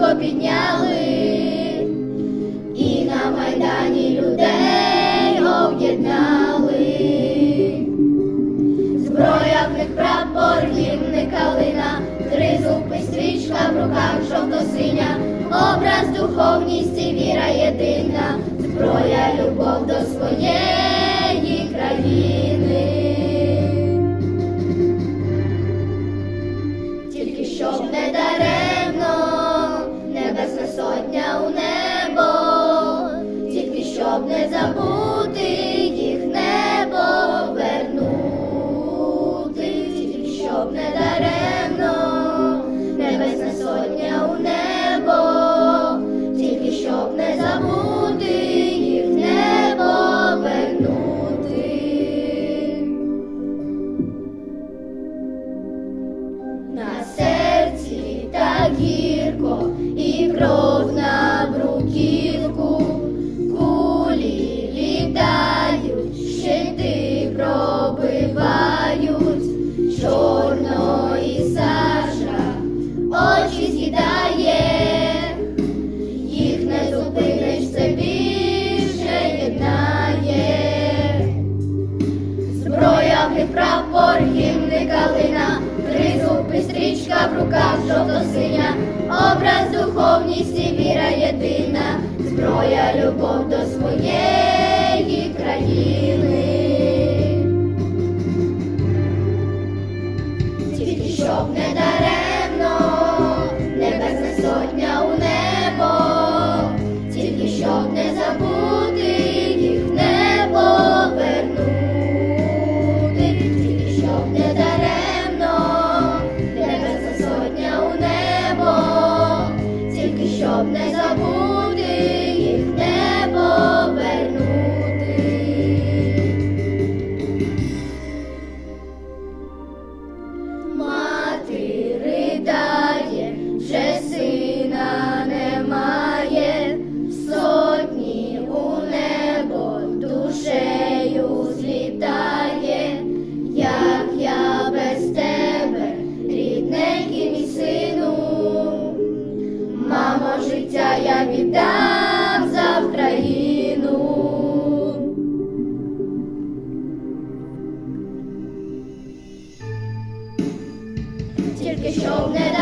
військо підняли, і на майдані людей об'єднали. Зброя в них прапор, гімни калина, тризуб і стрічка в руках жовто-синя, образ духовність і віра єдина, зброя, любов до своєї країни. Них прапор, гімни калина, тризуб і стрічка в руках жовто-синя, образ духовність і віра єдина, зброя, любов до своєї країни. Тільки щоб не даремно, небесна сотня тільки щоб завітав за Україну. Тільки щоб не